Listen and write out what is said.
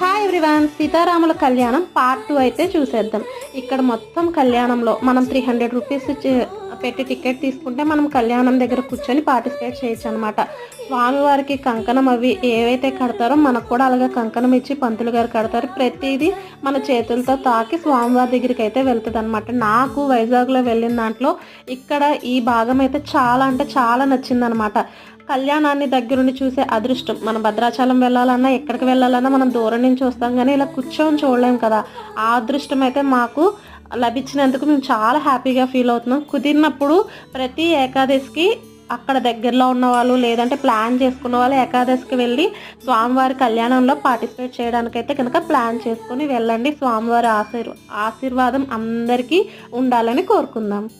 Hi everyone సీతారాముల కళ్యాణం part two అయితే చూసేద్దాం. ఇక్కడ మొత్తం కళ్యాణంలో మనం త్రీ హండ్రెడ్ రూపీస్ పెట్టి టికెట్ తీసుకుంటే మనం కళ్యాణం దగ్గర కూర్చొని పార్టిసిపేట్ చేయొచ్చు అనమాట స్వామివారికి కంకణం అవి ఏవైతే కడతారో మనకు కూడా అలాగే కంకణం ఇచ్చి పంతులు గారు కడతారు. ప్రతిదీ మన చేతులతో తాకి స్వామివారి దగ్గరికి అయితే వెళ్తుంది అనమాట నాకు వైజాగ్లో వెళ్ళిన దాంట్లో ఇక్కడ ఈ భాగం అయితే చాలా అంటే చాలా నచ్చింది అనమాట కళ్యాణాన్ని దగ్గరుండి చూసే అదృష్టం. మనం భద్రాచలం వెళ్ళాలన్నా ఎక్కడికి వెళ్ళాలన్నా మనం దూరం నుంచి వస్తాం కానీ ఇలా కూర్చొని చూడలేం కదా. ఆ అదృష్టం అయితే మాకు లభించినందుకు మేము చాలా హ్యాపీగా ఫీల్ అవుతున్నాం. కుదిరినప్పుడు ప్రతి ఏకాదశికి అక్కడ దగ్గరలో ఉన్న వాళ్ళు లేదంటే ప్లాన్ చేసుకున్న వాళ్ళు ఏకాదశికి వెళ్ళి స్వామివారి కళ్యాణంలో పార్టిసిపేట్ చేయడానికైతే కనుక ప్లాన్ చేసుకుని వెళ్ళండి. స్వామివారి ఆశీర్ ఆశీర్వాదం అందరికీ ఉండాలని కోరుకుందాం.